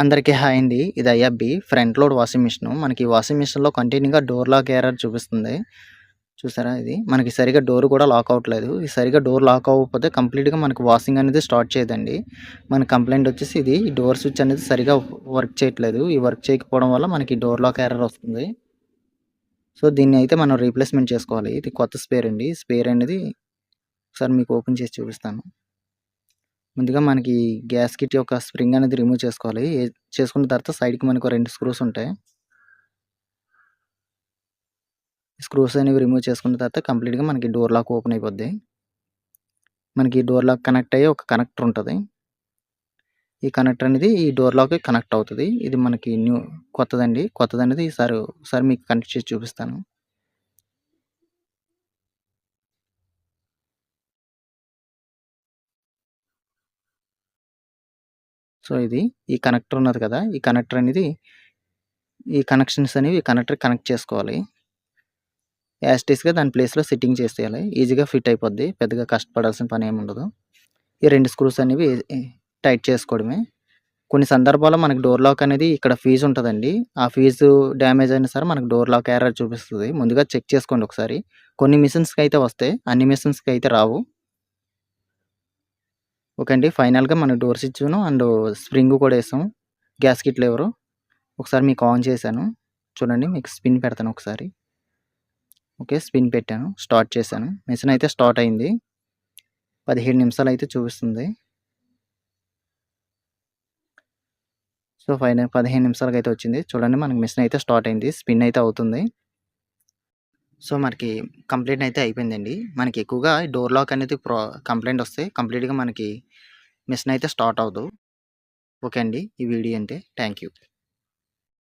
అందరికీ హాయ్ అండి. ఇది IFB front load washing machine. మనకి వాషింగ్ మిషన్‌లో కంటిన్యూగా డోర్ లాక్ ఎర్రర్ చూపిస్తుంది. చూసారా ఇది? మనకి సరిగ్గా డోర్ కూడా లాక్ అవ్వట్లేదు. ఇది సరిగ్గా డోర్ లాక్ అవ్వకపోతే కంప్లీట్‌గా మనకి వాషింగ్ అనేది స్టార్ట్ చేయదండి. మన కంప్లైంట్ వచ్చేసి ఇది ఈ డోర్ స్విచ్ అనేది సరిగ్గా వర్క్ చేయట్లేదు. ఈ వర్క్ చేయకపోవడం వల్ల మనకి డోర్ లాక్ ఎర్రర్ వస్తుంది. సో, దీన్ని అయితే మనం రీప్లేస్‌మెంట్ చేసుకోవాలి. ఇది కొత్త స్పేర్ అండి. స్పేర్ అనేది ఒకసారి మీకు ఓపెన్ చేసి చూపిస్తాను. ముందుగా మనకి గ్యాస్ కిట్ యొక్క స్ప్రింగ్ అనేది రిమూవ్ చేసుకోవాలి. చేసుకున్న తర్వాత సైడ్‌కి మనకు రెండు స్క్రూస్ ఉంటాయి. స్క్రూస్ అనేవి రిమూవ్ చేసుకున్న తర్వాత కంప్లీట్‌గా మనకి డోర్ లాక్ ఓపెన్ అయిపోద్ది. మనకి డోర్ లాక్ కనెక్ట్ అయ్యే ఒక కనెక్టర్ ఉంటుంది ఈ కనెక్టర్ అనేది ఈ డోర్ లాక్ కనెక్ట్ అవుతుంది ఇది మనకి న్యూ కొత్తదండి. కొత్తదనేది ఈసారి ఒకసారి మీకు కనెక్ట్ చేసి చూపిస్తాను. సో, ఇది ఈ కనెక్టర్ ఉన్నది కదా! ఈ కనెక్టర్ అనేది ఈ కనెక్షన్స్ అనేవి కనెక్టర్ కనెక్ట్ చేసుకోవాలి. యాస్టీస్గా దాని ప్లేస్‌లో సెట్టింగ్ చేసేయాలి. ఈజీగా ఫిట్ అయిపోద్ది. పెద్దగా కష్టపడాల్సిన పని ఏమి ఉండదు. ఈ రెండు స్క్రూస్ అనేవి టైట్ చేసుకోవడమే. కొన్ని సందర్భాల్లో మనకి డోర్ లాక్ అనేది ఇక్కడ ఫీజు ఉంటుందండి ఆ ఫీజు డ్యామేజ్ అయినా సరే మనకు డోర్ లాక్ ఎర్రర్ చూపిస్తుంది ముందుగా చెక్ చేసుకోండి ఒకసారి. కొన్ని మిషన్స్‌కి అయితే వస్తాయి. అన్ని మిషన్స్‌కి అయితే రావు. ఓకే అండి. ఫైనల్‌గా మన డోర్ ఇచ్చాను అండ్ స్ప్రింగ్ కూడా ఏసాం. గ్యాస్కెట్ లివరు ఒకసారి మీకు ఆన్ చేశాను. చూడండి మీకు స్పిన్ పెడతాను ఒకసారి. ఓకే. స్పిన్ పెట్టాను. స్టార్ట్ చేశాను. మిషన్ అయితే స్టార్ట్ అయింది. 17 నిమిషాలు అయితే చూపిస్తుంది. సో, ఫైన 15 నిమిషాలకైతే వచ్చింది. చూడండి మనకి మిషన్ అయితే స్టార్ట్ అయింది. స్పిన్ అయితే అవుతుంది. సో, మనకి కంప్లైంట్ అయితే అయిపోయిందండి. మనకి ఎక్కువగా డోర్ లాక్ అనేది ప్రో కంప్లైంట్ వస్తే కంప్లీట్‌గా మనకి మిషన్ అయితే స్టార్ట్ అవ్వదు. ఓకే అండి. ఈ వీడియో అంతే. Thank you.